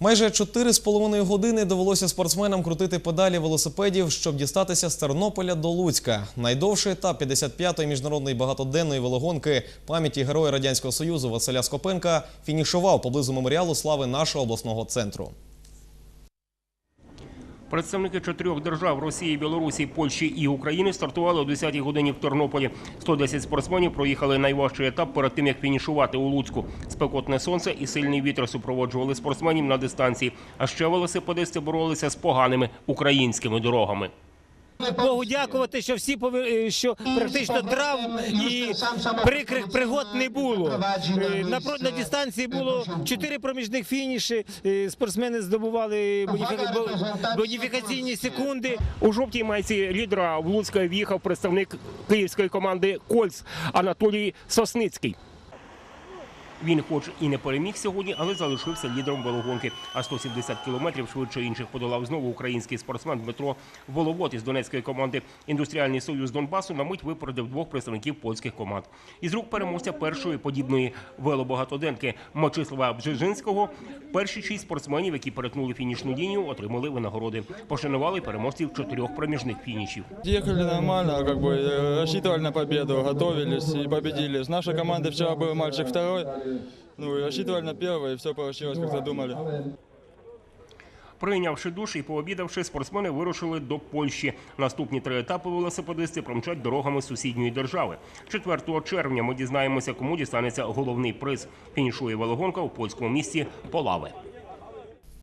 Майже 4,5 години довелося спортсменам крутити педалі велосипедів, щоб дістатися з Тернополя до Луцька. Найдовший етап 55-ї міжнародної багатоденної велогонки пам'яті героя радянського союзу Василя Скопенка фінішував поблизу меморіалу слави нашого обласного центру. Представники чотирьох держав Росії, Білорусі, Польщі і України стартували о 10-й годині в Тернополі. 110 спортсменів проїхали найважчий етап перед тим, як фінішувати у Луцьку. Спекотне сонце і сильний вітер супроводжували спортсменів на дистанції. А ще велосипедисти боролися з поганими українськими дорогами. Богу дякувати, що всі пове- що практично травм і прикрих пригод не було. Е, На на дистанції було чотири проміжних фініші. Е, Спортсмени здобували боніфі- боніфікаційні секунди. У жовтій майці лідера в Луцька в'їхав представник київської команди Кольц Анатолій Сосницький. Він, хоч і не переміг сьогодні, але залишився лідером велогонки. А 170 кілометрів швидше інших подолав знову український спортсмен Дмитро Воловод із донецької команди Індустріальний союз Донбасу на мить випередив двох представників польських команд. Із рук переможця першої подібної велобагатоденки Мочислава Бжежинського перші шість спортсменів, які перетнули фінішну лінію, отримали винагороди. Пошанували переможців чотирьох проміжних фінішів. Ехали нормально, как бы э, рассчитывали на победу, готовились и победили. С нашей команды вчера был мальчик второй, ну рассчитывали на первое, и все получилось, как задумали. Прийнявши душ і пообідавши, спортсмени вирушили до Польщі. Наступні три етапи велосипедисти промчать дорогами сусідньої держави. 4 червня ми дізнаємося, кому дістанеться головний приз. Фінішує велогонка у польському місті Полаве.